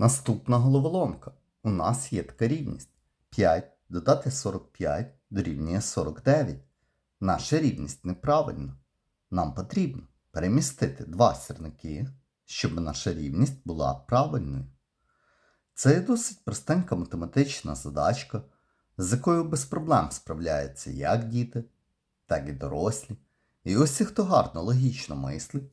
Наступна головоломка. У нас є така рівність. 5 додати 45 дорівнює 49. Наша рівність неправильна. Нам потрібно перемістити два сірники, щоб наша рівність була правильною. Це досить простенька математична задачка, з якою без проблем справляються як діти, так і дорослі. І усі, хто гарно логічно мислить,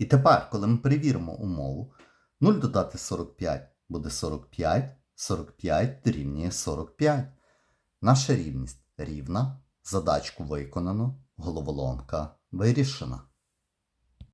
І тепер, коли ми перевіримо умову, 0 додати 45 буде 45, 45 дорівнює 45. Наша рівність рівна, задачку виконано, головоломка вирішена.